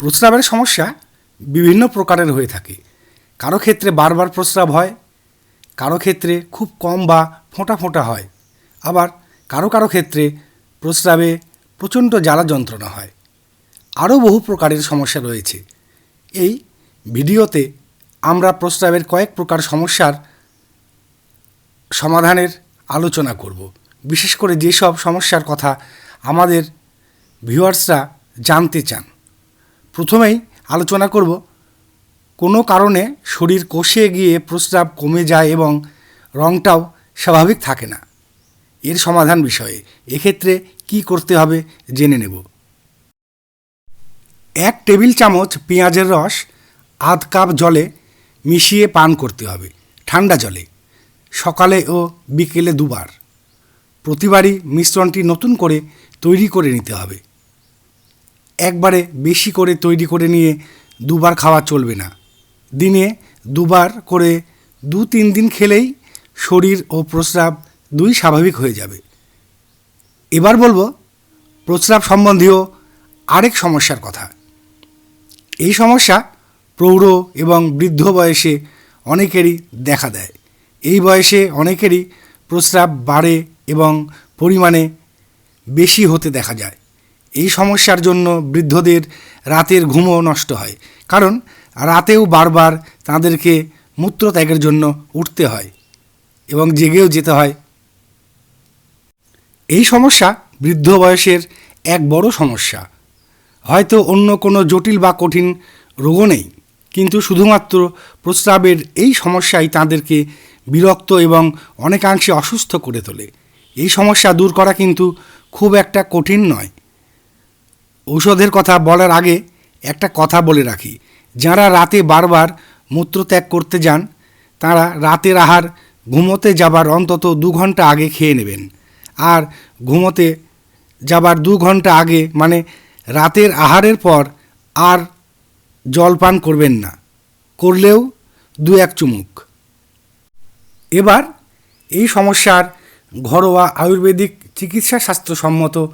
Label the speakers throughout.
Speaker 1: প্রস্রাবের সমস্যা বিভিন্ন প্রকারের হয়ে থাকে। কারও ক্ষেত্রে বারবার প্রস্রাব হয়, কারও ক্ষেত্রে খুব কম বা ফোঁটা ফোঁটা হয়। আবার কারও কারও ক্ষেত্রে প্রস্রাবে প্রচণ্ড জ্বালা যন্ত্রণা হয়। আরও বহু প্রকারের সমস্যা রয়েছে। এই ভিডিওতে আমরা প্রস্রাবের কয়েক প্রকার সমস্যার সমাধানের আলোচনা করব। বিশেষ করে যেসব সমস্যার কথা আমাদের ভিউয়ার্সরা জানতে চান। প্রথমেই আলোচনা করব, কোনো কারণে শরীর কষে গিয়ে প্রস্রাব কমে যায় এবং রঙটাও স্বাভাবিক থাকে না। এর সমাধান বিষয়ে এক্ষেত্রে কি করতে হবে জেনে নেব। এক টেবিল চামচ পেঁয়াজের রস আধ কাপ জলে মিশিয়ে পান করতে হবে, ঠান্ডা জলে, সকালে ও বিকেলে দুবার। প্রতিবারই মিশ্রণটি নতুন করে তৈরি করে নিতে হবে। একবারে বেশি করে তৈরি করে নিয়ে দুবার খাওয়া চলবে না। দিনে দুবার করে দু তিন দিন খেলেই শরীর ও প্রস্রাব দুই স্বাভাবিক হয়ে যাবে। এবার বলব, প্রস্রাব সম্বন্ধীয় আরেক সমস্যার কথা। এই সমস্যা প্রৌঢ় এবং বৃদ্ধ বয়সে অনেকেরই দেখা দেয়। এই বয়সে অনেকেরই প্রস্রাব বাড়ে এবং পরিমাণে বেশি হতে দেখা যায়। এই সমস্যার জন্য বৃদ্ধদের রাতের ঘুমও নষ্ট হয়। কারণ রাতেও বারবার তাদেরকে মূত্রত্যাগের জন্য উঠতে হয় এবং জেগেও যেতে হয়। এই সমস্যা বৃদ্ধ বয়সের এক বড় সমস্যা। হয়তো অন্য কোনো জটিল বা কঠিন রোগও নেই, কিন্তু শুধুমাত্র প্রস্রাবের এই সমস্যাই তাদেরকে বিরক্ত এবং অনেকাংশে অসুস্থ করে তোলে। এই সমস্যা দূর করা কিন্তু খুব একটা কঠিন নয়। ঔষধের কথা বলার আগে একটা কথা বলে রাখি। যারা রাতে বারবার মূত্রত্যাগ করতে যান, তারা রাতের আহার ঘুমোতে যাবার অন্তত দু ঘণ্টা আগে খেয়ে নেবেন। আর ঘুমোতে যাবার দু ঘণ্টা আগে মানে রাতের আহারের পর আর জল পান করবেন না। করলেও দু এক চুমুক। এবার এই সমস্যার ঘরোয়া আয়ুর্বেদিক চিকিৎসা স্বাস্থ্যসম্মত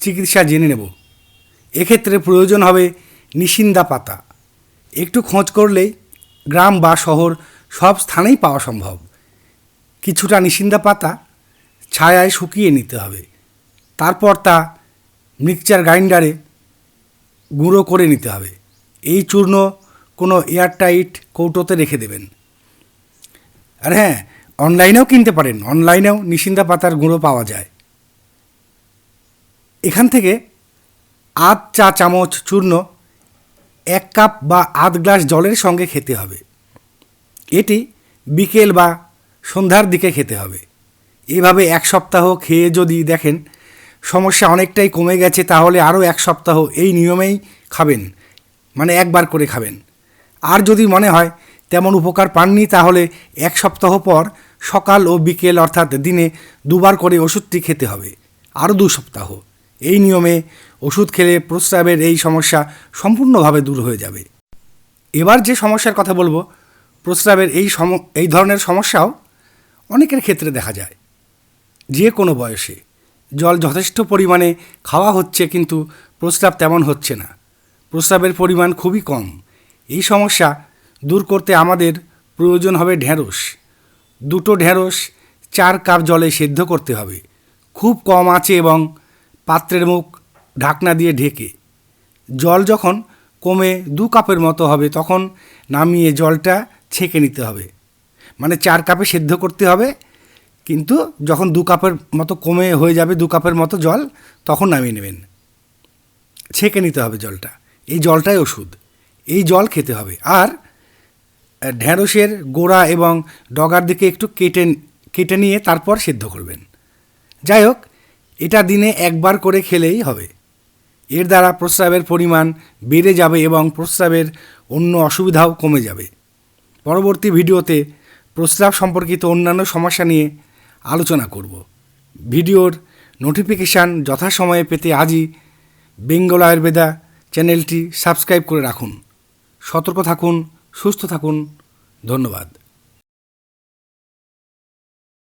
Speaker 1: চিকিৎসা জেনে নেব। এক্ষেত্রে প্রয়োজন হবে নিশিন্দা পাতা। একটু খোঁজ করলেই গ্রাম বা শহর সব স্থানেই পাওয়া সম্ভব। কিছুটা নিশিন্দা পাতা ছায়ায় শুকিয়ে নিতে হবে। তারপর তা মিক্সচার গ্রাইন্ডারে গুঁড়ো করে নিতে হবে। এই চূর্ণ কোনো এয়ারটাইট কৌটোতে রেখে দেবেন। আর হ্যাঁ অনলাইনেও কিনতে পারেন। অনলাইনেও নিশিন্দা পাতার গুঁড়ো পাওয়া যায়। এখান থেকে আধ চা চামচ চূর্ণ, এক কাপ বা আধ গ্লাস জলের সঙ্গে খেতে হবে। এটি বিকেল বা সন্ধ্যার দিকে খেতে হবে। এভাবে এক সপ্তাহ খেয়ে যদি দেখেন সমস্যা অনেকটাই কমে গেছে, তাহলে আরও এক সপ্তাহ এই নিয়মেই খাবেন মানে একবার করে খাবেন। আর যদি মনে হয় তেমন উপকার পাননি, তাহলে এক সপ্তাহ পর সকাল ও বিকেল, অর্থাৎ দিনে দুবার করে ওষুধটি খেতে হবে, আরও দু সপ্তাহ। এই নিয়মে ওষুধ খেলে প্রস্রাবের এই সমস্যা সম্পূর্ণভাবে দূর হয়ে যাবে। এবার যে সমস্যার কথা বলব, প্রস্রাবের এই সম, এই ধরনের সমস্যাও অনেকের ক্ষেত্রে দেখা যায়। যে কোনো বয়সে। জল যথেষ্ট পরিমাণে খাওয়া হচ্ছে কিন্তু প্রস্রাব তেমন হচ্ছে না। প্রস্রাবের পরিমাণ খুবই কম। এই সমস্যা দূর করতে আমাদের প্রয়োজন হবে ঢেঁড়স। দুটো ঢেঁড়স চার কাপ জলে সেদ্ধ করতে হবে। খুব কম আছে এবং পাত্রের মুখ ঢাকনা দিয়ে ঢেকে। জল যখন কমে দু কাপের মতো হবে, তখন নামিয়ে জলটা ছেঁকে নিতে হবে। মানে চার কাপে সেদ্ধ করতে হবে, কিন্তু যখন দু কাপের মতো কমে হয়ে যাবে, দু কাপের মতো জল, তখন নামিয়ে নেবেন। ছেঁকে নিতে হবে জলটা। এই জলটাই ওষুধ। এই জল খেতে হবে। আর ঢ্যাঁড়সের গোড়া এবং ডগার দিকে একটু কেটে কেটে নিয়ে তারপর সেদ্ধ করবেন। যাই হোক এটা দিনে একবার করে খেলেই হবে। এর দ্বারা প্রস্রাবের পরিমাণ বেড়ে যাবে এবং প্রস্রাবের অন্য অসুবিধাও কমে যাবে। পরবর্তী ভিডিওতে প্রস্রাব সম্পর্কিত অন্যান্য সমস্যা নিয়ে আলোচনা করব। ভিডিওর নোটিফিকেশান যথাসময়ে পেতে আজই বেঙ্গল আয়ুর্বেদা চ্যানেলটি সাবস্ক্রাইব করে রাখুন। সতর্ক থাকুন, সুস্থ থাকুন। ধন্যবাদ।